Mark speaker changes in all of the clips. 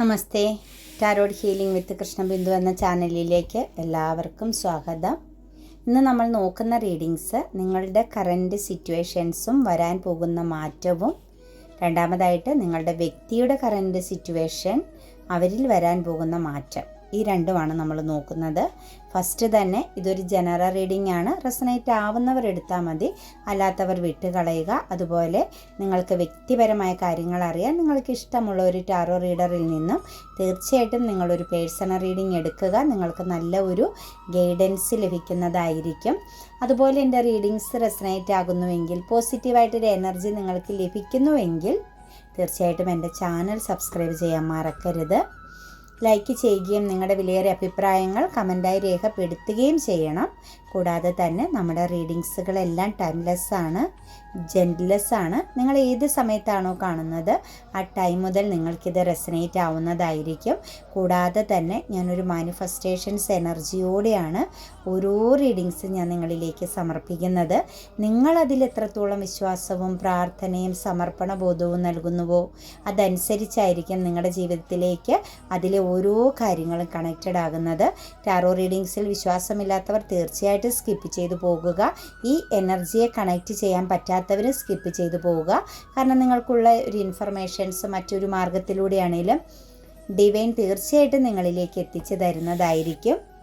Speaker 1: Namaste. Tarot healing with Krishnabindu എന്ന ചാനലിലേക്ക് എല്ലാവർക്കും സ്വാഗതം. ഇന്ന് നമ്മൾ നോക്കുന്ന റീഡിങ്സ് നിങ്ങളുടെ കറന്റ് സിറ്റുവേഷൻസും വരാൻ പോകുന്ന മാറ്റവും രണ്ടാമതായിട്ട് നിങ്ങളുടെ വ്യക്തിയുടെ കറന്റ് സിറ്റുവേഷൻ അവരിൽ വരാൻ പോകുന്ന മാറ്റം. ഈ രണ്ടുമാണ് നമ്മൾ നോക്കുന്നത്. ഫസ്റ്റ് തന്നെ ഇതൊരു ജനറൽ റീഡിംഗ് ആണ്. റെസനേറ്റ് ആവുന്നവർ എടുത്താൽ മതി. അല്ലാത്തവർ വിട്ടുകളയുക. അതുപോലെ നിങ്ങൾക്ക് വ്യക്തിപരമായ കാര്യങ്ങൾ അറിയാൻ നിങ്ങൾക്ക് ഇഷ്ടമുള്ള ഒരു ടാറോ റീഡറിൽ നിന്നും തീർച്ചയായിട്ടും നിങ്ങളൊരു പേഴ്സണൽ റീഡിംഗ് എടുക്കുക. നിങ്ങൾക്ക് നല്ല ഒരു ഗൈഡൻസ് ലഭിക്കുന്നതായിരിക്കും. അതുപോലെ എന്റെ റീഡിങ്സ് റെസനേറ്റ് ആകുന്നുവെങ്കിൽ പോസിറ്റീവായിട്ടൊരു എനർജി നിങ്ങൾക്ക് ലഭിക്കുന്നുവെങ്കിൽ തീർച്ചയായിട്ടും എന്റെ ചാനൽ സബ്സ്ക്രൈബ് ചെയ്യാൻ മറക്കരുത്. ലൈക്ക് ചെയ്യുകയും നിങ്ങളുടെ വിലയേറിയ അഭിപ്രായങ്ങൾ കമന്റായി രേഖപ്പെടുത്തുകയും ചെയ്യണം. കൂടാതെ തന്നെ നമ്മുടെ റീഡിങ്സുകളെല്ലാം ടൈംലെസ് ആണ് ജെന്റ്ലെസ് ആണ് നിങ്ങൾ ഏത് സമയത്താണോ കാണുന്നത് ആ ടൈം മുതൽ നിങ്ങൾക്കിത് റെസനേറ്റ് ആവുന്നതായിരിക്കും. കൂടാതെ തന്നെ ഞാനൊരു മാനിഫെസ്റ്റേഷൻസ് എനർജിയോടെയാണ് ഓരോ റീഡിങ്സും ഞാൻ നിങ്ങളിലേക്ക് സമർപ്പിക്കുന്നത്. നിങ്ങളതിൽ എത്രത്തോളം വിശ്വാസവും പ്രാർത്ഥനയും സമർപ്പണ ബോധവും നൽകുന്നുവോ അതനുസരിച്ചായിരിക്കും നിങ്ങളുടെ ജീവിതത്തിലേക്ക് അതിലെ ഓരോ കാര്യങ്ങളും കണക്റ്റഡ് ആകുന്നത്. ടാറോ റീഡിങ്സിൽ വിശ്വാസമില്ലാത്തവർ തീർച്ചയായിട്ടും സ്കിപ്പ് ചെയ്തു പോകുക. ഈ എനർജിയെ കണക്റ്റ് ചെയ്യാൻ പറ്റാത്തവർ സ്കിപ്പ് ചെയ്തു പോവുക കാരണം നിങ്ങൾക്കുള്ള ഒരു ഇൻഫർമേഷൻസ് മറ്റൊരു മാർഗത്തിലൂടെയാണെങ്കിലും ഡിവൈൻ തീർച്ചയായിട്ടും നിങ്ങളിലേക്ക് എത്തിച്ചു തരുന്നതായിരിക്കും.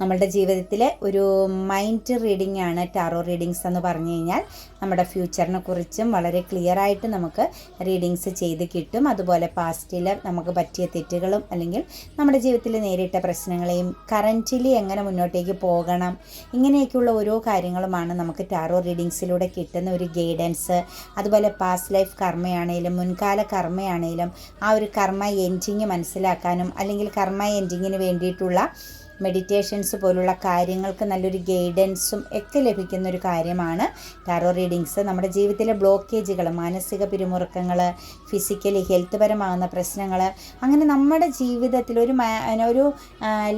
Speaker 1: നമ്മളുടെ ജീവിതത്തിലെ ഒരു മൈൻഡ് റീഡിംഗ് ആണ് ടാറോ റീഡിങ്സ് എന്ന് പറഞ്ഞു കഴിഞ്ഞാൽ നമ്മുടെ ഫ്യൂച്ചറിനെ കുറിച്ചും വളരെ ക്ലിയർ ആയിട്ട് നമുക്ക് റീഡിങ്സ് ചെയ്ത് കിട്ടും. അതുപോലെ പാസ്റ്റിൽ നമുക്ക് പറ്റിയ തെറ്റുകളും അല്ലെങ്കിൽ നമ്മുടെ ജീവിതത്തിൽ നേരിട്ട പ്രശ്നങ്ങളെയും കറന്റിലി എങ്ങനെ മുന്നോട്ടേക്ക് പോകണം ഇങ്ങനെയൊക്കെയുള്ള ഓരോ കാര്യങ്ങളുമാണ് നമുക്ക് ടാറോ റീഡിങ്സിലൂടെ കിട്ടുന്ന ഒരു ഗൈഡൻസ് അതുപോലെ പാസ്റ്റ് ലൈഫ് കർമ്മയാണേലും മുൻകാല കർമ്മയാണേലും ആ ഒരു കർമ്മ എൻഡിങ് മനസ്സിലാക്കാനും അല്ലെങ്കിൽ കർമ്മ എൻഡിങ്ങിന് വേണ്ടിയിട്ടുള്ള മെഡിറ്റേഷൻസ് പോലുള്ള കാര്യങ്ങൾക്ക് നല്ലൊരു ഗൈഡൻസും ഒക്കെ ലഭിക്കുന്ന ഒരു കാര്യമാണ്. ടാറോ റീഡിങ്സ് നമ്മുടെ ജീവിതത്തിലെ ബ്ലോക്കേജുകൾ മാനസിക പിരിമുറുക്കങ്ങൾ ഫിസിക്കലി ഹെൽത്ത് പരമാകുന്ന പ്രശ്നങ്ങൾ അങ്ങനെ നമ്മുടെ ജീവിതത്തിൽ ഒരു ഒരു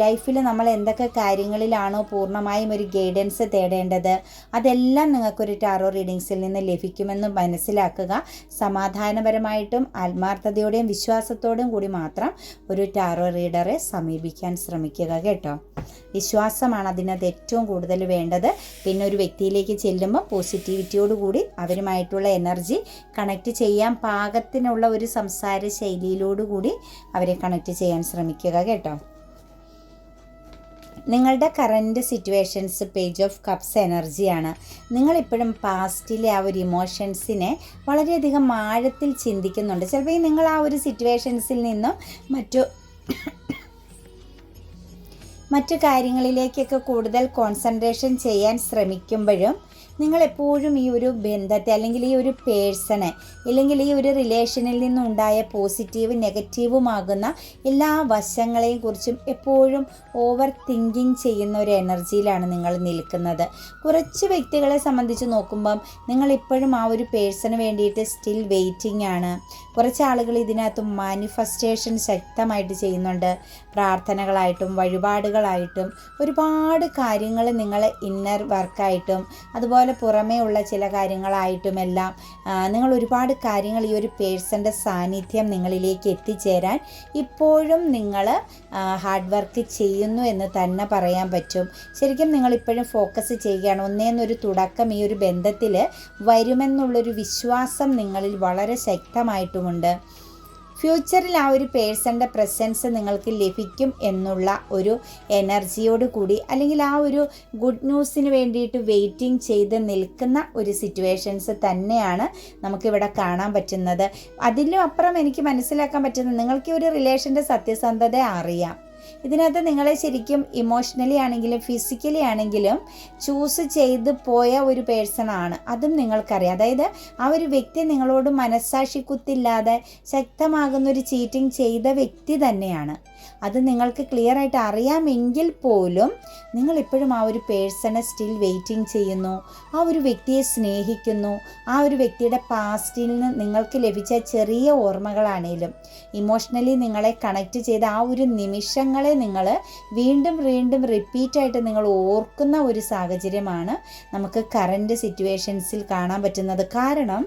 Speaker 1: ലൈഫിൽ നമ്മൾ എന്തൊക്കെ കാര്യങ്ങളിലാണോ പൂർണമായും ഒരു ഗൈഡൻസ് തേടേണ്ടത് അതെല്ലാം നിങ്ങൾക്കൊരു ടാറോ റീഡിങ്സിൽ നിന്ന് ലഭിക്കുമെന്ന് മനസ്സിലാക്കുക. സമാധാനപരമായിട്ടും ആത്മാർത്ഥതയോടെയും വിശ്വാസത്തോടും കൂടി മാത്രം ഒരു ടാറോ റീഡറെ സമീപിക്കാൻ ശ്രമിക്കുക കേട്ടോ. കേട്ടോ. വിശ്വാസമാണ് അതിനകത്ത് ഏറ്റവും കൂടുതൽ വേണ്ടത്. പിന്നെ ഒരു വ്യക്തിയിലേക്ക് ചെല്ലുമ്പോൾ പോസിറ്റിവിറ്റിയോടുകൂടി അവരുമായിട്ടുള്ള എനർജി കണക്റ്റ് ചെയ്യാൻ പാകത്തിനുള്ള ഒരു സംസാര ശൈലിയിലോടുകൂടി അവരെ കണക്റ്റ് ചെയ്യാൻ ശ്രമിക്കുക കേട്ടോ. നിങ്ങളുടെ current situations page of cups എനർജിയാണ് നിങ്ങളിപ്പോഴും പാസ്റ്റിലെ ആ ഒരു ഇമോഷൻസിനെ വളരെയധികം ആഴത്തിൽ ചിന്തിക്കുന്നുണ്ട്. ചിലപ്പോൾ നിങ്ങൾ ആ ഒരു സിറ്റുവേഷൻസിൽ നിന്നും മറ്റു മറ്റു കാര്യങ്ങളിലേക്കൊക്കെ കൂടുതൽ കോൺസെൻട്രേഷൻ ചെയ്യാൻ ശ്രമിക്കുമ്പോഴും നിങ്ങൾ എപ്പോഴും ഈ ഒരു ബന്ധത്തെ അല്ലെങ്കിൽ ഈ ഒരു പേഴ്സണെ അല്ലെങ്കിൽ ഈ ഒരു റിലേഷനിൽ നിന്നുണ്ടായ പോസിറ്റീവ് നെഗറ്റീവുമാകുന്ന എല്ലാ വശങ്ങളെയും കുറിച്ചും എപ്പോഴും ഓവർ തിങ്കിങ് ചെയ്യുന്ന ഒരു എനർജിയിലാണ് നിങ്ങൾ നിൽക്കുന്നത്. കുറച്ച് വ്യക്തികളെ സംബന്ധിച്ച് നോക്കുമ്പം നിങ്ങൾ ഇപ്പോഴും ആ ഒരു പേഴ്സണ് വേണ്ടിയിട്ട് സ്റ്റിൽ വെയിറ്റിംഗ് ആണ്. കുറച്ച് ആളുകൾ ഇതിനകത്ത് മാനിഫെസ്റ്റേഷൻ ശക്തമായിട്ട് ചെയ്യുന്നുണ്ട്. പ്രാർത്ഥനകളായിട്ടും വഴിപാടുകളായിട്ടും ഒരുപാട് കാര്യങ്ങൾ നിങ്ങൾ ഇന്നർ വർക്കായിട്ടും അതുപോലെ പുറമേ ഉള്ള ചില കാര്യങ്ങളായിട്ടുമെല്ലാം നിങ്ങൾ ഒരുപാട് കാര്യങ്ങൾ ഈ ഒരു പേഴ്സന്റെ സാന്നിധ്യം നിങ്ങളിലേക്ക് എത്തിച്ചേരാൻ ഇപ്പോഴും നിങ്ങൾ ഹാർഡ് വർക്ക് ചെയ്യുന്നു എന്ന് തന്നെ പറയാൻ പറ്റും. ശരിക്കും നിങ്ങൾ ഇപ്പോഴും ഫോക്കസ് ചെയ്യുകയാണ്. ഒന്നേന്നൊരു തുടക്കം ഈ ഒരു ബന്ധത്തിൽ വരുമെന്നുള്ളൊരു വിശ്വാസം നിങ്ങളിൽ വളരെ ശക്തമായിട്ടുമുണ്ട് ഫ്യൂച്ചറിൽ ആ ഒരു പേഴ്സന്റെ പ്രസൻസ് നിങ്ങൾക്ക് ലഭിക്കും എന്നുള്ള ഒരു എനർജിയോട് കൂടി അല്ലെങ്കിൽ ആ ഒരു ഗുഡ് ന്യൂസിന് വേണ്ടിയിട്ട് വെയിറ്റിംഗ് ചെയ്ത് നിൽക്കുന്ന ഒരു സിറ്റുവേഷൻസ് തന്നെയാണ് നമുക്കിവിടെ കാണാൻ പറ്റുന്നത്. അതിലും അപ്പുറം എനിക്ക് മനസ്സിലാക്കാൻ പറ്റുന്നത് നിങ്ങൾക്ക് ഒരു റിലേഷന്റെ സത്യസന്ധത അറിയാം. ഇതിനകത്ത് നിങ്ങളെ ശരിക്കും ഇമോഷണലി ആണെങ്കിലും ഫിസിക്കലി ആണെങ്കിലും ചൂസ് ചെയ്ത് പോയ ഒരു പേഴ്സൺ ആണ്. അതും നിങ്ങൾക്കറിയാം. അതായത് ആ ഒരു വ്യക്തി നിങ്ങളോട് മനസ്സാക്ഷി കുത്തില്ലാതെ ശക്തമാകുന്ന ഒരു ചീറ്റിംഗ് ചെയ്ത വ്യക്തി തന്നെയാണ്. അത് നിങ്ങൾക്ക് ക്ലിയർ ആയിട്ട് അറിയാമെങ്കിൽ പോലും നിങ്ങൾ ഇപ്പോഴും ആ ഒരു പേഴ്സണെ സ്റ്റിൽ വെയിറ്റിംഗ് ചെയ്യുന്നു. ആ ഒരു വ്യക്തിയെ സ്നേഹിക്കുന്നു. ആ ഒരു വ്യക്തിയുടെ പാസ്റ്റിൽ നിന്ന് നിങ്ങൾക്ക് ലഭിച്ച ചെറിയ ഓർമ്മകളാണേലും. ഇമോഷണലി നിങ്ങളെ കണക്റ്റ് ചെയ്ത ആ ഒരു നിമിഷങ്ങളെ നിങ്ങൾ വീണ്ടും വീണ്ടും റിപ്പീറ്റായിട്ട് നിങ്ങൾ ഓർക്കുന്ന ഒരു സാഹചര്യമാണ് നമുക്ക് കറന്റ് സിറ്റുവേഷൻസിൽ കാണാൻ പറ്റുന്നത്. കാരണം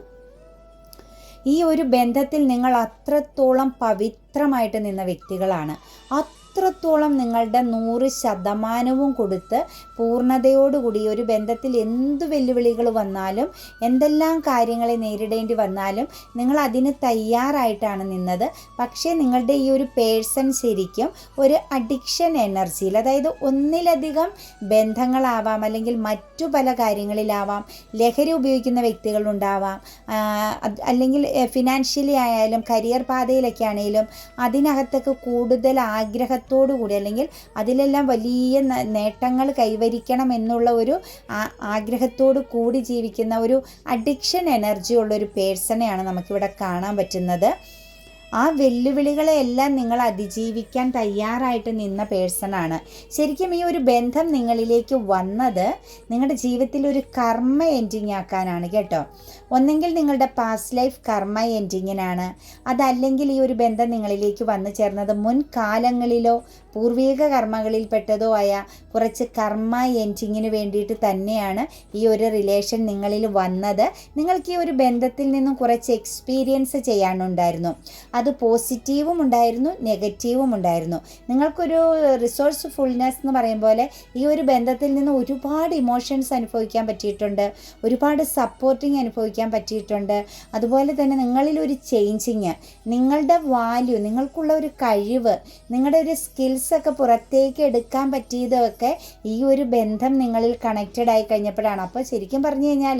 Speaker 1: ഈ ഒരു ബന്ധത്തിൽ നിങ്ങൾ അത്രത്തോളം പവിത്രമായിട്ട് നിന്ന വ്യക്തികളാണ്. അത്രത്തോളം നിങ്ങളുടെ നൂറ് ശതമാനവും കൊടുത്ത് പൂർണതയോടുകൂടി ഒരു ബന്ധത്തിൽ എന്ത് വെല്ലുവിളികൾ വന്നാലും എന്തെല്ലാം കാര്യങ്ങളെ നേരിടേണ്ടി വന്നാലും നിങ്ങൾ അതിന് തയ്യാറായിട്ടാണ് നിന്നത്. പക്ഷേ നിങ്ങളുടെ ഈ ഒരു പേഴ്സൺ ശരിക്കും ഒരു അഡിക്ഷൻ എനർജിയിൽ അതായത് ഒന്നിലധികം ബന്ധങ്ങളാവാം അല്ലെങ്കിൽ മറ്റു പല കാര്യങ്ങളിലാവാം ലഹരി ഉപയോഗിക്കുന്ന വ്യക്തികളുണ്ടാവാം അല്ലെങ്കിൽ ഫിനാൻഷ്യലി ആയാലും കരിയർ പാതയിലൊക്കെ ആണെങ്കിലും അതിനകത്തൊക്കെ കൂടുതൽ ആഗ്രഹത്തോടു കൂടി അല്ലെങ്കിൽ അതിലെല്ലാം വലിയ നേട്ടങ്ങൾ കൈവരിക്കണം എന്നുള്ള ഒരു ആഗ്രഹത്തോടു കൂടി ജീവിക്കുന്ന ഒരു അഡിക്ഷൻ എനർജി ഉള്ള ഒരു പേഴ്സണെയാണ് നമുക്കിവിടെ കാണാൻ പറ്റുന്നത്. ആ വെല്ലുവിളികളെയെല്ലാം നിങ്ങൾ അതിജീവിക്കാൻ തയ്യാറായിട്ട് നിന്ന പേഴ്സണാണ് ശരിക്കും ഈ ഒരു ബന്ധം നിങ്ങളിലേക്ക് വന്നത് നിങ്ങളുടെ ജീവിതത്തിൽ ഒരു കർമ്മ എൻഡിങ് ആക്കാനാണ് കേട്ടോ. ഒന്നെങ്കിൽ നിങ്ങളുടെ പാസ്റ്റ് ലൈഫ് കർമ്മ എൻഡിങ്ങിനാണ് അതല്ലെങ്കിൽ ഈ ഒരു ബന്ധം നിങ്ങളിലേക്ക് വന്നു ചേർന്നത് മുൻകാലങ്ങളിലോ പൂർവീക കർമ്മകളിൽപ്പെട്ടതോ ആയ കുറച്ച് കർമ്മ എൻഡിങ്ങിന് വേണ്ടിയിട്ട് തന്നെയാണ് ഈ ഒരു റിലേഷൻ നിങ്ങളിൽ വന്നത്. നിങ്ങൾക്ക് ഈ ഒരു ബന്ധത്തിൽ നിന്നും കുറച്ച് എക്സ്പീരിയൻസ് ചെയ്യാനുണ്ടായിരുന്നു. അത് പോസിറ്റീവും ഉണ്ടായിരുന്നു നെഗറ്റീവും ഉണ്ടായിരുന്നു. നിങ്ങൾക്കൊരു റിസോഴ്സ് ഫുൾനെസ് എന്ന് പറയും പോലെ ഈ ഒരു ബന്ധത്തിൽ നിന്ന് ഒരുപാട് ഇമോഷൻസ് അനുഭവിക്കാൻ പറ്റിയിട്ടുണ്ട്. ഒരുപാട് സപ്പോർട്ടിങ് അനുഭവിക്കാൻ പറ്റിയിട്ടുണ്ട്. അതുപോലെ തന്നെ നിങ്ങളിൽ ഒരു ചേഞ്ചിങ് നിങ്ങളുടെ വാല്യൂ നിങ്ങൾക്കുള്ള ഒരു കഴിവ് നിങ്ങളുടെ ഒരു സ്കിൽസൊക്കെ പുറത്തേക്ക് എടുക്കാൻ പറ്റിയതൊക്കെ ഈ ഒരു ബന്ധം നിങ്ങളിൽ കണക്റ്റഡ് ആയി കഴിഞ്ഞപ്പോഴാണ്. അപ്പോൾ ശരിക്കും പറഞ്ഞു കഴിഞ്ഞാൽ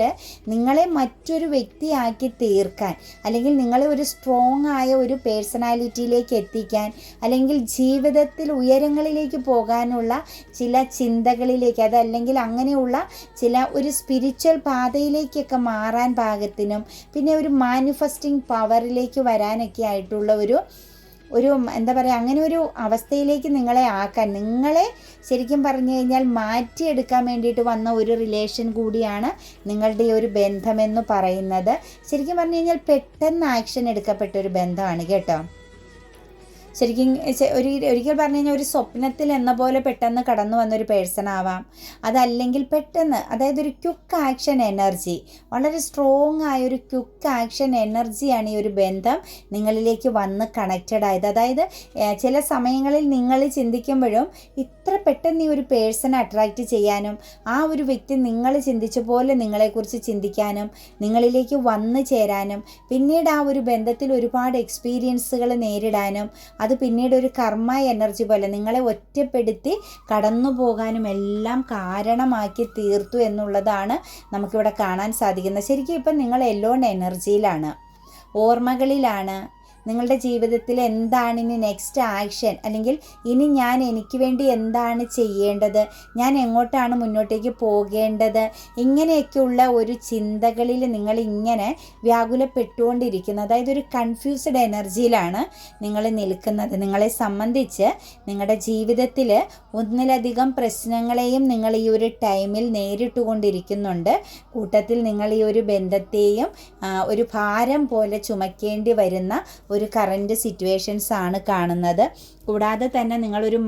Speaker 1: നിങ്ങളെ മറ്റൊരു വ്യക്തിയാക്കി തീർക്കാൻ അല്ലെങ്കിൽ നിങ്ങളെ ഒരു സ്ട്രോങ് ആയ ഒരു പേഴ്സണാലിറ്റിയിലേക്ക് എത്തിക്കാൻ അല്ലെങ്കിൽ ജീവിതത്തിൽ ഉയരങ്ങളിലേക്ക് പോകാനുള്ള ചില ചിന്തകളിലേക്ക് അതല്ലെങ്കിൽ അങ്ങനെയുള്ള ചില ഒരു സ്പിരിച്വൽ പാതയിലേക്കൊക്കെ മാറാൻ പാകത്തിനും പിന്നെ ഒരു മാനിഫെസ്റ്റിംഗ് പവറിലേക്ക് വരാനൊക്കെ ആയിട്ടുള്ള ഒരു ഒരു എന്താ പറയുക അങ്ങനെ ഒരു അവസ്ഥയിലേക്ക് നിങ്ങളെ ആക്കാൻ നിങ്ങളെ ശരിക്കും പറഞ്ഞു കഴിഞ്ഞാൽ മാറ്റിയെടുക്കാൻ വേണ്ടിയിട്ട് വന്ന ഒരു റിലേഷൻ കൂടിയാണ് നിങ്ങളുടെ ഈ ഒരു ബന്ധമെന്ന് പറയുന്നത്. ശരിക്കും പറഞ്ഞു കഴിഞ്ഞാൽ പെട്ടെന്ന് ആക്ഷൻ എടുക്കപ്പെട്ട ഒരു ബന്ധമാണ് കേട്ടോ? ശരിക്കും ഒരു ഒരിക്കൽ പറഞ്ഞു കഴിഞ്ഞാൽ ഒരു സ്വപ്നത്തിൽ എന്ന പോലെ പെട്ടെന്ന് കടന്നു വന്നൊരു പേഴ്സൺ ആവാം. അതല്ലെങ്കിൽ പെട്ടെന്ന് അതായത് ഒരു ക്യുക്ക് ആക്ഷൻ എനർജി വളരെ സ്ട്രോങ് ആയ ഒരു ക്യുക്ക് ആക്ഷൻ എനർജിയാണ് ഈ ഒരു ബന്ധം നിങ്ങളിലേക്ക് വന്ന് കണക്റ്റഡ് ആയത്. അതായത് ചില സമയങ്ങളിൽ നിങ്ങൾ ചിന്തിക്കുമ്പോഴും ഇത്ര പെട്ടെന്ന് ഈ ഒരു പേഴ്സണെ അട്രാക്റ്റ് ചെയ്യാനും ആ ഒരു വ്യക്തി നിങ്ങൾ ചിന്തിച്ച പോലെ നിങ്ങളെക്കുറിച്ച് ചിന്തിക്കാനും നിങ്ങളിലേക്ക് വന്നു ചേരാനും പിന്നീട് ആ ഒരു ബന്ധത്തിൽ ഒരുപാട് എക്സ്പീരിയൻസുകൾ നേരിടാനും അത് പിന്നീട് ഒരു കർമ്മ എനർജി പോലെ നിങ്ങളെ ഒറ്റപ്പെടുത്തി കടന്നു പോകാനും എല്ലാം കാരണമാക്കി തീർത്തു എന്നുള്ളതാണ് നമുക്കിവിടെ കാണാൻ സാധിക്കുന്നത്. ശരിക്കും ഇപ്പം നിങ്ങൾ എല്ലോൺ എനർജിയിലാണ് ഓർമ്മകളിലാണ്. നിങ്ങളുടെ ജീവിതത്തിൽ എന്താണ് ഇനി നെക്സ്റ്റ് ആക്ഷൻ അല്ലെങ്കിൽ ഇനി ഞാൻ എനിക്ക് വേണ്ടി എന്താണ് ചെയ്യേണ്ടത്? ഞാൻ എങ്ങോട്ടാണ് മുന്നോട്ടേക്ക് പോകേണ്ടത്? ഇങ്ങനെയൊക്കെയുള്ള ഒരു ചിന്തകളിൽ നിങ്ങൾ ഇങ്ങനെ വ്യാകുലപ്പെട്ടുകൊണ്ടിരിക്കുന്നത്. അതായത് ഒരു കൺഫ്യൂസ്ഡ് എനർജിയിലാണ് നിങ്ങൾ നിൽക്കുന്നത്. നിങ്ങളെ സംബന്ധിച്ച് നിങ്ങളുടെ ജീവിതത്തിൽ ഒന്നിലധികം പ്രശ്നങ്ങളെയും നിങ്ങൾ ഈ ഒരു ടൈമിൽ നേരിട്ടുകൊണ്ടിരിക്കുന്നുണ്ട്. കൂട്ടത്തിൽ നിങ്ങൾ ഈ ഒരു ബന്ധത്തെയും ഒരു ഭാരം പോലെ ചുമക്കേണ്ടി വരുന്ന ഒരു കറന്റ് സിറ്റുവേഷൻസ് ആണ് കാണുന്നത്. കൂടാതെ തന്നെ നിങ്ങളൊരു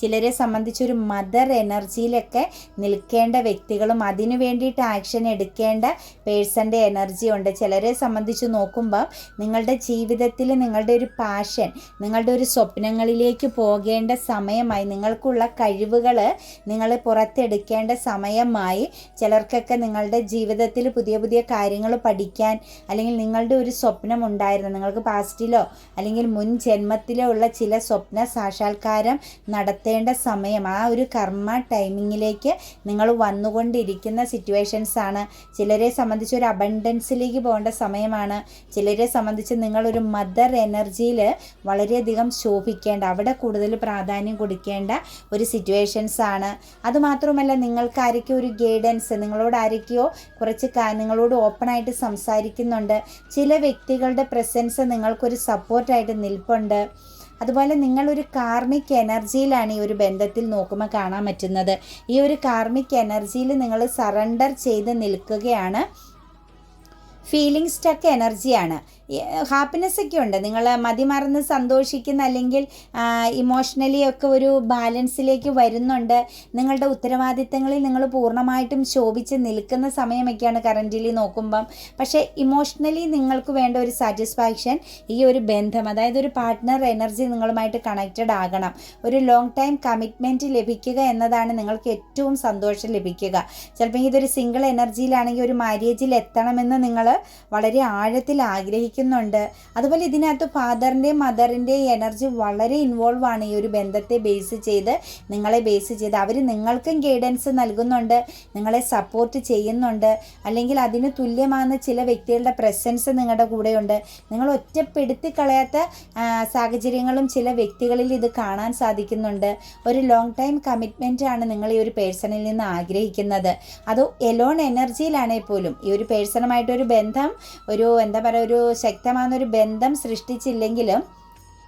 Speaker 1: ചിലരെ സംബന്ധിച്ചൊരു മദർ എനർജിയിലൊക്കെ നിൽക്കേണ്ട വ്യക്തികളും അതിനു വേണ്ടിയിട്ട് ആക്ഷൻ എടുക്കേണ്ട പേഴ്സന്റെ എനർജി ഉണ്ട്. ചിലരെ സംബന്ധിച്ച് നോക്കുമ്പോൾ നിങ്ങളുടെ ജീവിതത്തിൽ നിങ്ങളുടെ ഒരു പാഷൻ നിങ്ങളുടെ ഒരു സ്വപ്നങ്ങളിലേക്ക് പോകേണ്ട സമയമായി നിങ്ങൾക്കുള്ള കഴിവുകൾ നിങ്ങൾ പുറത്തെടുക്കേണ്ട സമയമായി ചിലർക്കൊക്കെ നിങ്ങളുടെ ജീവിതത്തിൽ പുതിയ പുതിയ കാര്യങ്ങൾ പഠിക്കാൻ അല്ലെങ്കിൽ നിങ്ങളുടെ ഒരു സ്വപ്നം ഉണ്ടായിരുന്നു. നിങ്ങൾക്ക് പാസ്റ്റിലോ അല്ലെങ്കിൽ മുൻ ജന്മത്തിലോ ഉള്ള ചില സ്വപ്ന സാക്ഷാത്കാരം നടത്തേണ്ട സമയം ആ ഒരു കർമ്മ ടൈമിങ്ങിലേക്ക് നിങ്ങൾ വന്നുകൊണ്ടിരിക്കുന്ന സിറ്റുവേഷൻസ് ആണ്. ചിലരെ സംബന്ധിച്ച് ഒരു അബണ്ടൻസിലേക്ക് പോകേണ്ട സമയമാണ്. ചിലരെ സംബന്ധിച്ച് നിങ്ങളൊരു മദർ എനർജിയിൽ വളരെയധികം ശോഭിക്കേണ്ട അവിടെ കൂടുതൽ പ്രാധാന്യം കൊടുക്കേണ്ട ഒരു സിറ്റുവേഷൻസ് ആണ്. അതുമാത്രമല്ല നിങ്ങൾക്ക് ആരൊക്കെയോ ഒരു ഗൈഡൻസ് നിങ്ങളോട് ആരൊക്കെയോ കുറച്ച് നിങ്ങളോട് ഓപ്പണായിട്ട് സംസാരിക്കുന്നുണ്ട്. ചില വ്യക്തികളുടെ പ്രസൻസ് നിങ്ങൾക്കൊരു സപ്പോർട്ടായിട്ട് നിൽപ്പുണ്ട്. അതുപോലെ നിങ്ങളൊരു കാർമിക് എനർജിയിലാണ് ഈ ഒരു ബന്ധത്തിൽ നോക്കുമ്പോൾ കാണാൻ പറ്റുന്നത്. ഈ ഒരു കാർമിക് എനർജിയിൽ നിങ്ങൾ സറണ്ടർ ചെയ്ത് നിൽക്കുകയാണ്. ഫീലിംഗ് സ്റ്റക്ക് എനർജിയാണ് ഹാപ്പിനെസ് ഒക്കെ ഉണ്ട്. നിങ്ങൾ മതിമറന്ന് സന്തോഷിക്കുന്ന അല്ലെങ്കിൽ ഇമോഷണലി ഒക്കെ ഒരു ബാലൻസിലേക്ക് വരുന്നുണ്ട്. നിങ്ങളുടെ ഉത്തരവാദിത്തങ്ങളിൽ നിങ്ങൾ പൂർണമായിട്ടും ശോഭിച്ച് നിൽക്കുന്ന സമയമൊക്കെയാണ് കറന്റിലി നോക്കുമ്പം. പക്ഷേ ഇമോഷണലി നിങ്ങൾക്ക് വേണ്ട ഒരു സാറ്റിസ്ഫാക്ഷൻ ഈ ഒരു ബന്ധം അതായത് ഒരു പാർട്ട്ണർ എനർജി നിങ്ങളുമായിട്ട് കണക്റ്റഡ് ആകണം. ഒരു ലോങ് ടൈം കമ്മിറ്റ്മെന്റ് ലഭിക്കുക എന്നതാണ് നിങ്ങൾക്ക് ഏറ്റവും സന്തോഷം ലഭിക്കുക. ചിലപ്പോൾ ഇതൊരു സിംഗിൾ എനർജിയിലാണെങ്കിൽ ഒരു മാര്യേജിൽ എത്തണമെന്ന് നിങ്ങൾ വളരെ ആഴത്തിൽ ആഗ്രഹിക്കുന്നുണ്ട് അതുപോലെ ഇതിനകത്ത് ഫാദറിന്റെയും മദറിന്റെയും എനർജി വളരെ ഇൻവോൾവ് ആണ് ഈ ഒരു ബന്ധത്തെ ബേസ് ചെയ്ത് നിങ്ങളെ ബേസ് ചെയ്ത്. അവർ നിങ്ങൾക്കും ഗൈഡൻസ് നൽകുന്നുണ്ട് നിങ്ങളെ സപ്പോർട്ട് ചെയ്യുന്നുണ്ട്. അല്ലെങ്കിൽ അതിന് തുല്യമാകുന്ന ചില വ്യക്തികളുടെ പ്രസൻസ് നിങ്ങളുടെ കൂടെയുണ്ട്. നിങ്ങൾ ഒറ്റപ്പെടുത്തി കളയാത്ത സാഹചര്യങ്ങളും ചില വ്യക്തികളിൽ ഇത് കാണാൻ സാധിക്കുന്നുണ്ട്. ഒരു ലോങ് ടൈം കമ്മിറ്റ്മെന്റ് ആണ് നിങ്ങൾ ഈ ഒരു പേഴ്സണിൽ നിന്ന് ആഗ്രഹിക്കുന്നത്. അത് എലോൺ എനർജിയിലാണെങ്കിൽ പോലും ഈ ഒരു പേഴ്സണുമായിട്ടൊരു ബന്ധം ഒരു എന്താ പറയുക ഒരു ശക്തമാകുന്ന ഒരു ബന്ധം സൃഷ്ടിച്ചില്ലെങ്കിലും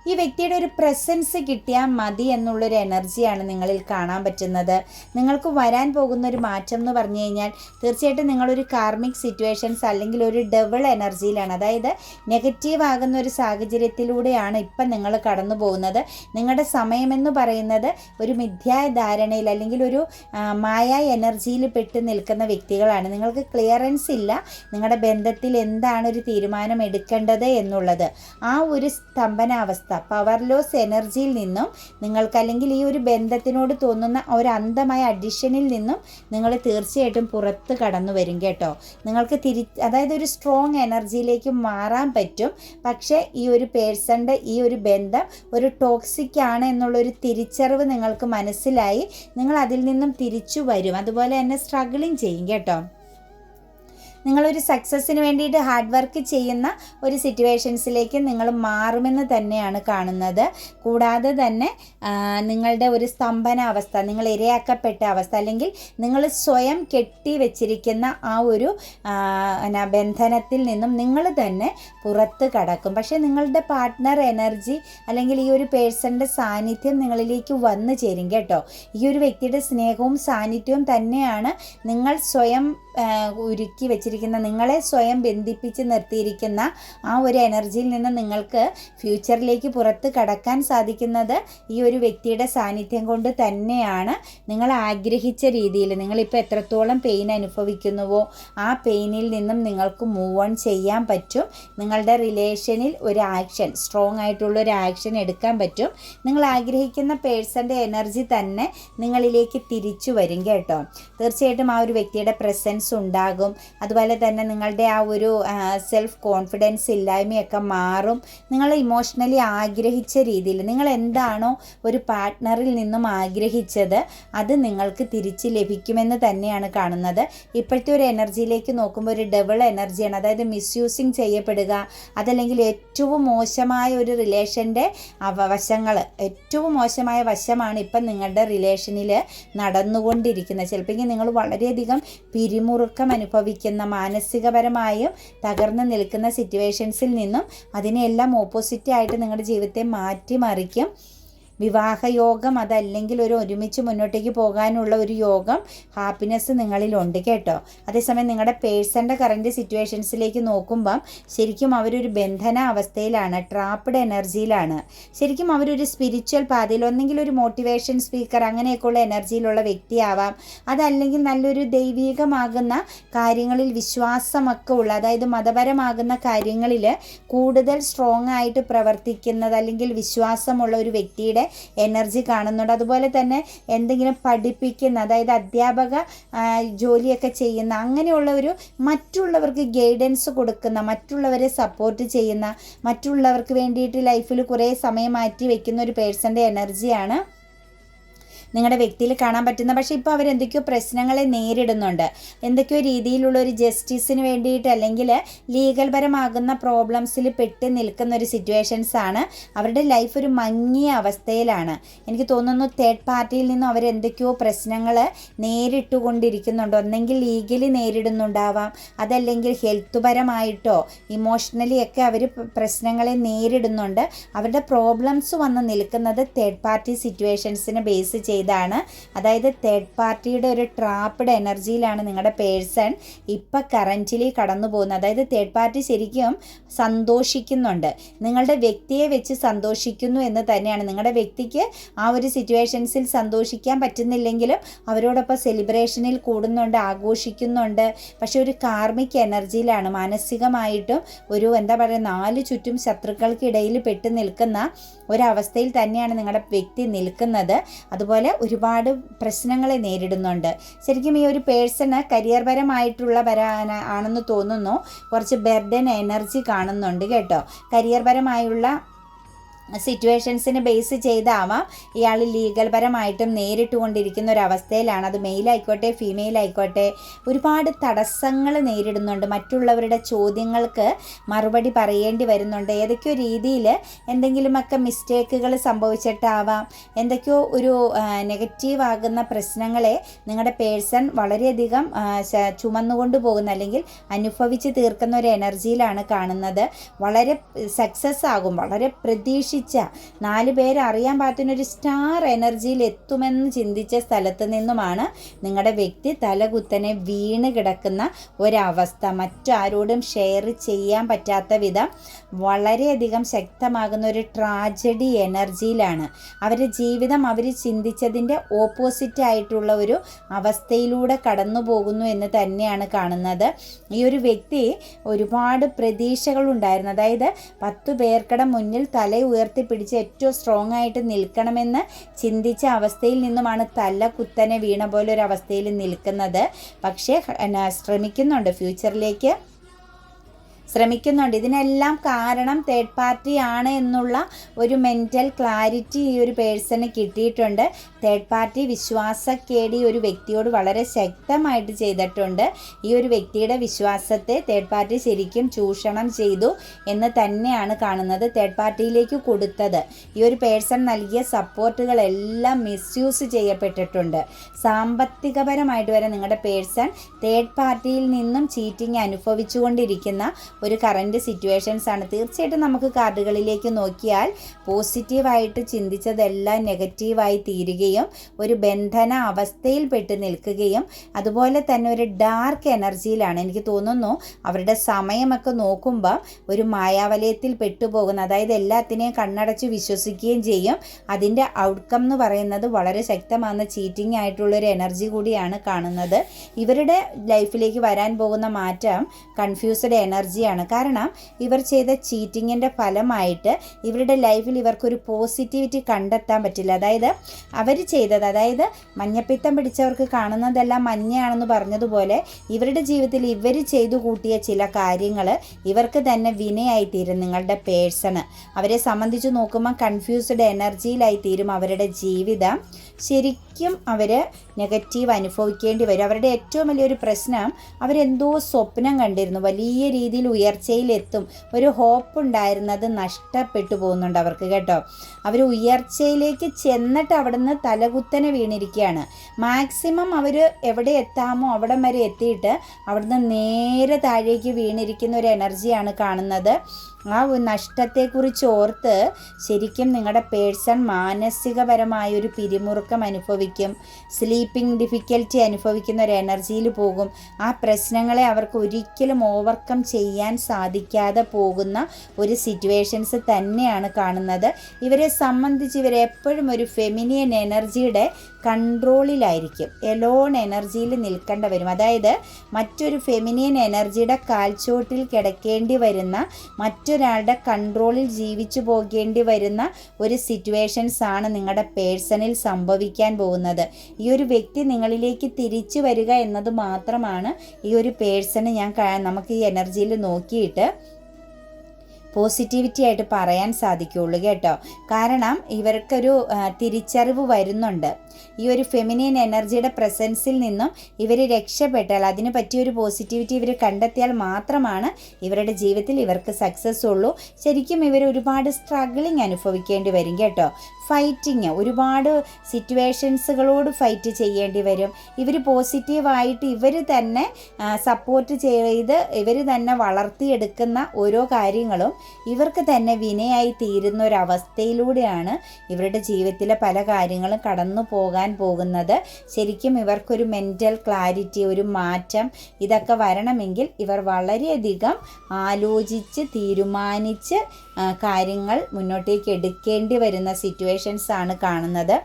Speaker 1: ഈ വ്യക്തിയുടെ ഒരു പ്രസൻസ് കിട്ടിയാൽ മതി എന്നുള്ളൊരു എനർജിയാണ് നിങ്ങളിൽ കാണാൻ പറ്റുന്നത്. നിങ്ങൾക്ക് വരാൻ പോകുന്ന ഒരു മാറ്റം എന്ന് പറഞ്ഞു കഴിഞ്ഞാൽ തീർച്ചയായിട്ടും നിങ്ങളൊരു കാർമിക് സിറ്റുവേഷൻസ് അല്ലെങ്കിൽ ഒരു ഡബിൾ എനർജിയിലാണ് അതായത് നെഗറ്റീവ് ആകുന്ന ഒരു സാഹചര്യത്തിലൂടെയാണ് ഇപ്പം നിങ്ങൾ കടന്നു പോകുന്നത്. നിങ്ങളുടെ സമയമെന്ന് പറയുന്നത് ഒരു മിഥ്യായ ധാരണയിൽ അല്ലെങ്കിൽ ഒരു മായ എനർജിയിൽ പെട്ട് നിൽക്കുന്ന വ്യക്തികളാണ്. നിങ്ങൾക്ക് ക്ലിയറൻസ് ഇല്ല നിങ്ങളുടെ ബന്ധത്തിൽ എന്താണ് ഒരു തീരുമാനം എടുക്കേണ്ടത് എന്നുള്ളത്. ആ ഒരു സ്തംഭനാവസ്ഥ പവർ ലോസ് എനർജിയിൽ നിന്നും നിങ്ങൾക്ക് അല്ലെങ്കിൽ ഈ ഒരു ബന്ധത്തിനോട് തോന്നുന്ന ഒരു അന്ധമായ അഡിഷനിൽ നിന്നും നിങ്ങൾ തീർച്ചയായിട്ടും പുറത്ത് കടന്നു വരും കേട്ടോ. നിങ്ങൾക്ക് തിരി അതായത് ഒരു സ്ട്രോങ് എനർജിയിലേക്ക് മാറാൻ പറ്റും. പക്ഷേ ഈ ഒരു പേഴ്സണിന്റെ ഈ ഒരു ബന്ധം ഒരു ടോക്സിക് ആണ് എന്നുള്ളൊരു തിരിച്ചറിവ് നിങ്ങൾക്ക് മനസ്സിലായി. നിങ്ങൾ അതിൽ നിന്നും തിരിച്ചു വരും. അതുപോലെ തന്നെ സ്ട്രഗിളിങ് ചെയ്യും കേട്ടോ. നിങ്ങളൊരു സക്സസ്സിന് വേണ്ടിയിട്ട് ഹാർഡ് വർക്ക് ചെയ്യുന്ന ഒരു സിറ്റുവേഷൻസിലേക്ക് നിങ്ങൾ മാറുമെന്ന് തന്നെയാണ് കാണുന്നത്. കൂടാതെ തന്നെ നിങ്ങളുടെ ഒരു സ്തംഭന അവസ്ഥ നിങ്ങൾ ഇരയാക്കപ്പെട്ട അവസ്ഥ അല്ലെങ്കിൽ നിങ്ങൾ സ്വയം കെട്ടി വെച്ചിരിക്കുന്ന ആ ഒരു ബന്ധനത്തിൽ നിന്നും നിങ്ങൾ തന്നെ പുറത്ത് കടക്കും. പക്ഷേ നിങ്ങളുടെ പാർട്ട്ണർ എനർജി അല്ലെങ്കിൽ ഈ ഒരു പേഴ്സണിന്റെ സാന്നിധ്യം നിങ്ങളിലേക്ക് വന്നു ചേരും കേട്ടോ. ഈ ഒരു വ്യക്തിയുടെ സ്നേഹവും സാന്നിധ്യവും തന്നെയാണ് നിങ്ങൾ സ്വയം ഉരുക്കി വെച്ചിരിക്കുന്ന നിങ്ങളെ സ്വയം ബന്ധിപ്പിച്ച് നിർത്തിയിരിക്കുന്ന ആ ഒരു എനർജിയിൽ നിന്ന് നിങ്ങൾക്ക് ഫ്യൂച്ചറിലേക്ക് പുറത്ത് കടക്കാൻ സാധിക്കുന്നത് ഈ ഒരു വ്യക്തിയുടെ സാന്നിധ്യം കൊണ്ട് തന്നെയാണ്. നിങ്ങൾ ആഗ്രഹിച്ച രീതിയിൽ നിങ്ങളിപ്പോൾ എത്രത്തോളം പെയിൻ അനുഭവിക്കുന്നുവോ ആ പെയിനിൽ നിന്നും നിങ്ങൾക്ക് മൂവ് ഓൺ ചെയ്യാൻ പറ്റും. നിങ്ങളുടെ റിലേഷനിൽ ഒരു ആക്ഷൻ സ്ട്രോങ് ആയിട്ടുള്ള ഒരു ആക്ഷൻ എടുക്കാൻ പറ്റും. നിങ്ങൾ ആഗ്രഹിക്കുന്ന പേഴ്സന്റെ എനർജി തന്നെ നിങ്ങളിലേക്ക് തിരിച്ചു വരും കേട്ടോ. തീർച്ചയായിട്ടും ആ ഒരു വ്യക്തിയുടെ പ്രസൻസ് കോൺഫിഡൻസ് ഉണ്ടാകും അതുപോലെ തന്നെ നിങ്ങളുടെ ആ ഒരു സെൽഫ് കോൺഫിഡൻസ് ഇല്ലായ്മയൊക്കെ മാറും. നിങ്ങൾ ഇമോഷണലി ആഗ്രഹിച്ച രീതിയിൽ നിങ്ങൾ എന്താണോ ഒരു പാർട്ട്ണറിൽ നിന്നും ആഗ്രഹിച്ചത് അത് നിങ്ങൾക്ക് തിരിച്ച് ലഭിക്കുമെന്ന് തന്നെയാണ് കാണുന്നത്. ഇപ്പോഴത്തെ ഒരു എനർജിയിലേക്ക് നോക്കുമ്പോൾ ഒരു ഡബിൾ എനർജിയാണ് അതായത് മിസ്യൂസിങ് ചെയ്യപ്പെടുക അതല്ലെങ്കിൽ ഏറ്റവും മോശമായ ഒരു റിലേഷന്റെ വശങ്ങൾ ഏറ്റവും മോശമായ വശമാണ് ഇപ്പം നിങ്ങളുടെ റിലേഷനിൽ നടന്നുകൊണ്ടിരിക്കുന്നത്. ചിലപ്പോൾ നിങ്ങൾ വളരെയധികം പിരിമു മുറുക്കം അനുഭവിക്കുന്ന മാനസികപരമായും തകർന്നു നിൽക്കുന്ന സിറ്റുവേഷൻസിൽ നിന്നും അതിനെല്ലാം ഓപ്പോസിറ്റായിട്ട് നിങ്ങളുടെ ജീവിതത്തെ മാറ്റിമറിക്കും. വിവാഹയോഗം അതല്ലെങ്കിൽ ഒരു ഒരുമിച്ച് മുന്നോട്ടേക്ക് പോകാനുള്ള ഒരു യോഗം ഹാപ്പിനെസ് നിങ്ങളിലുണ്ട് കേട്ടോ. അതേസമയം നിങ്ങളുടെ പേഴ്സന്റെ കറന്റ് സിറ്റുവേഷൻസിലേക്ക് നോക്കുമ്പം ശരിക്കും അവരൊരു ബന്ധന അവസ്ഥയിലാണ് ട്രാപ്ഡ് എനർജിയിലാണ്. ശരിക്കും അവരൊരു സ്പിരിച്വൽ പാതയിൽ ഒന്നെങ്കിൽ ഒരു മോട്ടിവേഷൻ സ്പീക്കർ അങ്ങനെയൊക്കെയുള്ള എനർജിയിലുള്ള വ്യക്തിയാവാം. അതല്ലെങ്കിൽ നല്ലൊരു ദൈവീകമാകുന്ന കാര്യങ്ങളിൽ വിശ്വാസമൊക്കെ ഉള്ള അതായത് മതപരമാകുന്ന കാര്യങ്ങളിൽ കൂടുതൽ സ്ട്രോങ് ആയിട്ട് പ്രവർത്തിക്കുന്നത് അല്ലെങ്കിൽ വിശ്വാസമുള്ള ഒരു വ്യക്തിയുടെ എനർജി കാണുന്നുണ്ട്. അതുപോലെ തന്നെ എന്തെങ്കിലും പഠിപ്പിക്കുന്ന അതായത് അധ്യാപക ജോലിയൊക്കെ ചെയ്യുന്ന അങ്ങനെയുള്ള ഒരു മറ്റുള്ളവർക്ക് ഗൈഡൻസ് കൊടുക്കുന്ന മറ്റുള്ളവരെ സപ്പോർട്ട് ചെയ്യുന്ന മറ്റുള്ളവർക്ക് വേണ്ടിയിട്ട് ലൈഫിൽ കുറേ സമയം മാറ്റി വെക്കുന്ന ഒരു പേഴ്സന്റെ എനർജിയാണ് നിങ്ങളുടെ വ്യക്തിയിൽ കാണാൻ പറ്റുന്ന പക്ഷേ ഇപ്പോൾ അവരെന്തൊക്കെയോ പ്രശ്നങ്ങളെ നേരിടുന്നുണ്ട്. എന്തൊക്കെയോ രീതിയിലുള്ള ഒരു ജസ്റ്റിസിന് വേണ്ടിയിട്ട് അല്ലെങ്കിൽ ലീഗൽ പരമാകുന്ന പ്രോബ്ലംസിൽ പെട്ട് നിൽക്കുന്ന ഒരു സിറ്റുവേഷൻസ് ആണ്. അവരുടെ ലൈഫ് ഒരു മങ്ങിയ അവസ്ഥയിലാണ്. എനിക്ക് തോന്നുന്നു തേർഡ് പാർട്ടിയിൽ നിന്നും അവരെന്തൊക്കെയോ പ്രശ്നങ്ങൾ നേരിട്ടുകൊണ്ടിരിക്കുന്നുണ്ട്. ഒന്നെങ്കിൽ ലീഗലി നേരിടുന്നുണ്ടാവാം. അതല്ലെങ്കിൽ ഹെൽത്ത് പരമായിട്ടോ ഇമോഷണലി ഒക്കെ അവർ പ്രശ്നങ്ങളെ നേരിടുന്നുണ്ട്. അവരുടെ പ്രോബ്ലംസ് വന്ന് നിൽക്കുന്നത് തേർഡ് പാർട്ടി സിറ്റുവേഷൻസിനെ ബേസ് ചെയ്ത് ചെയ്താണ്. അതായത് തേർഡ് പാർട്ടിയുടെ ഒരു ട്രാപ്പ്ഡ് എനർജിയിലാണ് നിങ്ങളുടെ പേഴ്സൺ ഇപ്പം കറന്റിലി കടന്നു പോകുന്നത്. അതായത് തേർഡ് പാർട്ടി ശരിക്കും സന്തോഷിക്കുന്നുണ്ട്. നിങ്ങളുടെ വ്യക്തിയെ വെച്ച് സന്തോഷിക്കുന്നു എന്ന് തന്നെയാണ്. നിങ്ങളുടെ വ്യക്തിക്ക് ആ ഒരു സിറ്റുവേഷൻസിൽ സന്തോഷിക്കാൻ പറ്റുന്നില്ലെങ്കിലും അവരോടൊപ്പം സെലിബ്രേഷനിൽ കൂടുന്നുണ്ട് ആഘോഷിക്കുന്നുണ്ട്. പക്ഷേ ഒരു കാർമിക് എനർജിയിലാണ് മാനസികമായിട്ടും ഒരു എന്താ പറയുക നാല് ചുറ്റും ശത്രുക്കൾക്കിടയിൽ പെട്ട് നിൽക്കുന്ന ഒരവസ്ഥയിൽ തന്നെയാണ് നിങ്ങളുടെ വ്യക്തി നിൽക്കുന്നത്. അതുപോലെ ഒരുപാട് പ്രശ്നങ്ങളെ നേരിടുന്നുണ്ട്. ശരിക്കും ഈ ഒരു പേഴ്സണ് കരിയർപരമായിട്ടുള്ള വരാന ആണെന്ന് തോന്നുന്നു. കുറച്ച് ബെർഡൻ എനർജി കാണുന്നുണ്ട് കേട്ടോ. കരിയർപരമായുള്ള സിറ്റുവേഷൻസിനെ ബേസ് ചെയ്താവാം. ഇയാൾ ലീഗൽ പരമായിട്ടും നേരിട്ട് കൊണ്ടിരിക്കുന്ന ഒരു അവസ്ഥയിലാണ് അത് മെയിൽ ആയിക്കോട്ടെ ഫീമെയിൽ ആയിക്കോട്ടെ ഒരുപാട് തടസ്സങ്ങൾ നേരിടുന്നുണ്ട്. മറ്റുള്ളവരുടെ ചോദ്യങ്ങൾക്ക് മറുപടി പറയേണ്ടി വരുന്നുണ്ട്. ഏതൊക്കെയോ രീതിയിൽ എന്തെങ്കിലുമൊക്കെ മിസ്റ്റേക്കുകൾ സംഭവിച്ചിട്ടാവാം. എന്തൊക്കെയോ ഒരു നെഗറ്റീവ് ആകുന്ന പ്രശ്നങ്ങളെ നിങ്ങളുടെ പേഴ്സൺ വളരെയധികം ചുമന്നുകൊണ്ട് പോകുന്ന അല്ലെങ്കിൽ അനുഭവിച്ച് തീർക്കുന്ന ഒരു എനർജിയിലാണ് കാണുന്നത്. വളരെ സക്സസ് ആകും. വളരെ പ്രതീക്ഷ പ്രതീക്ഷിച്ച നാല് പേര് അറിയാൻ ഒരു സ്റ്റാർ എനർജിയിൽ എത്തുമെന്ന് ചിന്തിച്ച സ്ഥലത്ത് നിന്നുമാണ് നിങ്ങളുടെ വ്യക്തി തലകുത്തനെ വീണ് കിടക്കുന്ന ഒരവസ്ഥ. മറ്റാരോടും ഷെയർ ചെയ്യാൻ പറ്റാത്ത വിധം വളരെയധികം ശക്തമാകുന്ന ഒരു ട്രാജഡി എനർജിയിലാണ്. അവരുടെ ജീവിതം അവർ ചിന്തിച്ചതിന്റെ ഓപ്പോസിറ്റ് ആയിട്ടുള്ള ഒരു അവസ്ഥയിലൂടെ കടന്നു പോകുന്നു എന്ന് തന്നെയാണ് കാണുന്നത്. ഈ ഒരു വ്യക്തി ഒരുപാട് പ്രതീക്ഷകളുണ്ടായിരുന്നു. അതായത് പത്തു പേർക്കടെ മുന്നിൽ തല ഉയർത്തിപ്പിടിച്ച് ഏറ്റവും സ്ട്രോങ് ആയിട്ട് നിൽക്കണമെന്ന് ചിന്തിച്ച അവസ്ഥയിൽ നിന്നുമാണ് തല കുത്തനെ വീണ പോലെ ഒരു അവസ്ഥയിൽ നിൽക്കുന്നത്. പക്ഷേ ശ്രമിക്കുന്നുണ്ട്. ഫ്യൂച്ചറിലേക്ക് ശ്രമിക്കുന്നുണ്ട്. ഇതിനെല്ലാം കാരണം തേർഡ് പാർട്ടി ആണ് എന്നുള്ള ഒരു മെന്റൽ ക്ലാരിറ്റി ഈ ഒരു പേഴ്സണ് കിട്ടിയിട്ടുണ്ട്. തേർഡ് പാർട്ടി വിശ്വാസക്കേടി ഒരു വ്യക്തിയോട് വളരെ ശക്തമായിട്ട് ചെയ്തിട്ടുണ്ട്. ഈ ഒരു വ്യക്തിയുടെ വിശ്വാസത്തെ തേർഡ് പാർട്ടി ശരിക്കും ചൂഷണം ചെയ്തു എന്ന് തന്നെയാണ് കാണുന്നത് തേർഡ് പാർട്ടിയിലേക്ക് കൊടുത്തത്. ഈ ഒരു പേഴ്സൺ നൽകിയ സപ്പോർട്ടുകളെല്ലാം മിസ്യൂസ് ചെയ്യപ്പെട്ടിട്ടുണ്ട്. സാമ്പത്തികപരമായിട്ട് വരെ നിങ്ങളുടെ പേഴ്സൺ തേർഡ് പാർട്ടിയിൽ നിന്നും ചീറ്റിംഗ് അനുഭവിച്ചുകൊണ്ടിരിക്കുന്ന ഒരു കറന്റ് സിറ്റുവേഷൻസ് ആണ്. തീർച്ചയായിട്ടും നമുക്ക് കാർഡുകളിലേക്ക് നോക്കിയാൽ പോസിറ്റീവായിട്ട് ചിന്തിച്ചതെല്ലാം നെഗറ്റീവായി തീരുകയും ഒരു ബന്ധന അവസ്ഥയിൽ പെട്ട് നിൽക്കുകയും അതുപോലെ തന്നെ ഒരു ഡാർക്ക് എനർജിയിലാണ് എനിക്ക് തോന്നുന്നു അവരുടെ സമയമൊക്കെ നോക്കുമ്പോൾ ഒരു മായാവലയത്തിൽ പെട്ടുപോകുന്ന അതായത് എല്ലാത്തിനെയും കണ്ണടച്ച് വിശ്വസിക്കുകയും ചെയ്യും. അതിന്റെ ഔട്ട്കം എന്ന് പറയുന്നത് വളരെ ശക്തമാകുന്ന ചീറ്റിംഗ് ആയിട്ടുള്ളൊരു എനർജി കൂടിയാണ് കാണുന്നത്. ഇവരുടെ ലൈഫിലേക്ക് വരാൻ പോകുന്ന മാറ്റം കൺഫ്യൂസ്ഡ് എനർജിയാണ് ആണ് കാരണം ഇവർ ചെയ്ത ചീറ്റിങ്ങിന്റെ ഫലമായിട്ട് ഇവരുടെ ലൈഫിൽ ഇവർക്കൊരു പോസിറ്റിവിറ്റി കണ്ടെത്താൻ പറ്റില്ല. അതായത് അവർ ചെയ്തത് അതായത് മഞ്ഞപ്പിത്തം പിടിച്ചവർക്ക് കാണുന്നതെല്ലാം മഞ്ഞയാണെന്ന് പറഞ്ഞതുപോലെ ഇവരുടെ ജീവിതത്തിൽ ഇവർ ചെയ്തു കൂട്ടിയ ചില കാര്യങ്ങൾ ഇവർക്ക് തന്നെ വിനയായി തീരും നിങ്ങളുടെ പേഴ്സണ്. അവരെ സംബന്ധിച്ച് നോക്കുമ്പോൾ കൺഫ്യൂസ്ഡ് എനർജിയിലായി തീരും അവരുടെ ജീവിതം. ശരിക്കും അവർ നെഗറ്റീവ് അനുഭവിക്കേണ്ടി വരും. അവരുടെ ഏറ്റവും വലിയൊരു പ്രശ്നം അവരെന്തോ സ്വപ്നം കണ്ടിരുന്നു. വലിയ രീതിയിൽ ഉയർച്ചയിലെത്തും. ഒരു ഹോപ്പ് ഉണ്ടായിരുന്നത് നഷ്ടപ്പെട്ടു പോകുന്നുണ്ട് അവർക്ക് കേട്ടോ. അവർ ഉയർച്ചയിലേക്ക് ചെന്നിട്ട് അവിടുന്ന് തലകുത്തനെ വീണിരിക്കുകയാണ്. മാക്സിമം അവർ എവിടെ എത്താമോ അവിടം വരെ എത്തിയിട്ട് അവിടുന്ന് നേരെ താഴേക്ക് വീണിരിക്കുന്ന ഒരു എനർജിയാണ് കാണുന്നത്. ആ നഷ്ടത്തെക്കുറിച്ച് ഓർത്ത് ശരിക്കും നിങ്ങളുടെ പേഴ്സൺ മാനസികപരമായ ഒരു പിരിമുറുക്കം അനുഭവിക്കും. സ്ലീപ്പിംഗ് ഡിഫിക്കൽറ്റി അനുഭവിക്കുന്ന ഒരു എനർജിയിൽ പോകും. ആ പ്രശ്നങ്ങളെ അവർക്ക് ഒരിക്കലും ഓവർകം ചെയ്യാൻ സാധിക്കാതെ പോകുന്ന ഒരു സിറ്റുവേഷൻസ് തന്നെയാണ് കാണുന്നത്. ഇവരെ സംബന്ധിച്ച് ഇവരെപ്പോഴും ഒരു ഫെമിനിയൻ എനർജിയുടെ കൺട്രോളിലായിരിക്കും. എലോൺ എനർജിയിൽ നിൽക്കേണ്ട വരും അതായത് മറ്റൊരു ഫെമിനിയൻ എനർജിയുടെ കാൽച്ചോട്ടിൽ കിടക്കേണ്ടി വരുന്ന മറ്റൊരാളുടെ കൺട്രോളിൽ ജീവിച്ചു പോകേണ്ടി വരുന്ന ഒരു സിറ്റുവേഷൻസ് ആണ് നിങ്ങളുടെ പേഴ്സണിൽ സംഭവിക്കാൻ പോകുന്നത്. ഈ ഒരു വ്യക്തി നിങ്ങളിലേക്ക് തിരിച്ചു വരിക എന്നത് മാത്രമാണ് ഈ ഒരു പേഴ്സണ് ഞാൻ നമുക്ക് ഈ എനർജിയിൽ നോക്കിയിട്ട് പോസിറ്റിവിറ്റി ആയിട്ട് പറയാൻ സാധിക്കുകയുള്ളൂ കേട്ടോ. കാരണം ഇവർക്കൊരു തിരിച്ചറിവ് വരുന്നുണ്ട്. ഈ ഒരു ഫെമിനിയൻ എനർജിയുടെ പ്രസൻസിൽ നിന്നും ഇവർ രക്ഷപ്പെട്ടാൽ അതിന് പറ്റിയൊരു പോസിറ്റിവിറ്റി ഇവർ കണ്ടെത്തിയാൽ മാത്രമാണ് ഇവരുടെ ജീവിതത്തിൽ ഇവർക്ക് സക്സസ് ഉള്ളൂ. ശരിക്കും ഇവർ ഒരുപാട് സ്ട്രഗിളിങ് അനുഭവിക്കേണ്ടി വരും കേട്ടോ. ഫൈറ്റിങ്. ഒരുപാട് സിറ്റുവേഷൻസുകളോട് ഫൈറ്റ് ചെയ്യേണ്ടി വരും. ഇവർ പോസിറ്റീവായിട്ട് ഇവർ തന്നെ സപ്പോർട്ട് ചെയ്ത് ഇവർ തന്നെ വളർത്തിയെടുക്കുന്ന ഓരോ കാര്യങ്ങളും ഇവർക്ക് തന്നെ വിനയായി തീരുന്ന ഒരു അവസ്ഥയിലൂടെയാണ് ഇവരുടെ ജീവിതത്തിലെ പല കാര്യങ്ങളും കടന്നു പോകാൻ പോകുന്നത്. ശരിക്കും ഇവർക്കൊരു മെന്റൽ ക്ലാരിറ്റി ഒരു മാറ്റം ഇതൊക്കെ വരണമെങ്കിൽ ഇവർ വളരെയധികം ആലോചിച്ച് തീരുമാനിച്ച് കാര്യങ്ങൾ മുന്നോട്ടേക്ക് എടുക്കേണ്ടി വരുന്ന സിറ്റുവേഷൻസ് ആണ് കാണുന്നത്.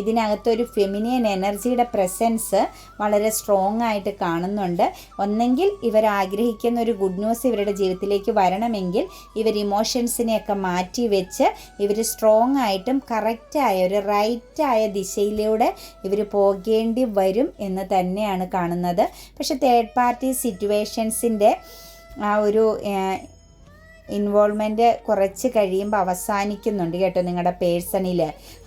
Speaker 1: ഇതിനകത്തൊരു ഫെമിനിയൻ എനർജിയുടെ പ്രസൻസ് വളരെ സ്ട്രോങ് ആയിട്ട് കാണുന്നുണ്ട്. ഒന്നെങ്കിൽ ഇവർ ആഗ്രഹിക്കുന്ന ഒരു ഗുഡ് ന്യൂസ് ഇവരുടെ ജീവിതത്തിലേക്ക് വരണമെങ്കിൽ ഇവർ ഇമോഷൻസിനെയൊക്കെ മാറ്റി വെച്ച് ഇവർ സ്ട്രോങ് ആയിട്ടും കറക്റ്റായ ഒരു റൈറ്റായ ദിശയിലൂടെ ഇവർ പോകേണ്ടി വരും എന്ന് തന്നെയാണ് കാണുന്നത്. പക്ഷേ തേർഡ് പാർട്ടി സിറ്റുവേഷൻസിന്റെ ആ ഒരു ഇൻവോൾവ്മെന്റ് കുറച്ച് കഴിയുമ്പോൾ അവസാനിക്കുന്നുണ്ട് കേട്ടോ നിങ്ങളുടെ പേഴ്സണിൽ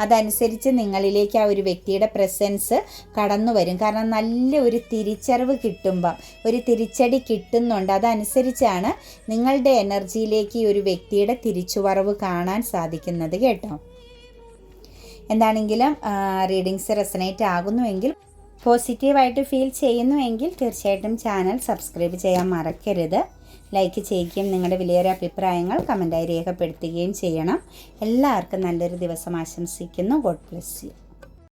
Speaker 1: അതനുസരിച്ച് നിങ്ങളിലേക്ക് ആ ഒരു വ്യക്തിയുടെ പ്രസൻസ് കടന്നു വരും. കാരണം നല്ല ഒരു തിരിച്ചറിവ് കിട്ടുമ്പം ഒരു തിരിച്ചടി കിട്ടുന്നുണ്ട്. അതനുസരിച്ചാണ് നിങ്ങളുടെ എനർജിയിലേക്ക് ഈ ഒരു വ്യക്തിയുടെ തിരിച്ചുവറവ് കാണാൻ സാധിക്കുന്നത് കേട്ടോ. എന്താണെങ്കിലും റീഡിങ്സ് റെസനേറ്റ് ആകുന്നുവെങ്കിൽ പോസിറ്റീവായിട്ട് ഫീൽ ചെയ്യുന്നുവെങ്കിൽ തീർച്ചയായിട്ടും ചാനൽ സബ്സ്ക്രൈബ് ചെയ്യാൻ മറക്കരുത്. ലൈക്ക് ചെയ്യുകയും നിങ്ങളുടെ വിലയേറിയ അഭിപ്രായങ്ങൾ കമന്റായി രേഖപ്പെടുത്തുകയും ചെയ്യണം. എല്ലാവർക്കും നല്ലൊരു ദിവസം ആശംസിക്കുന്നു. God bless you.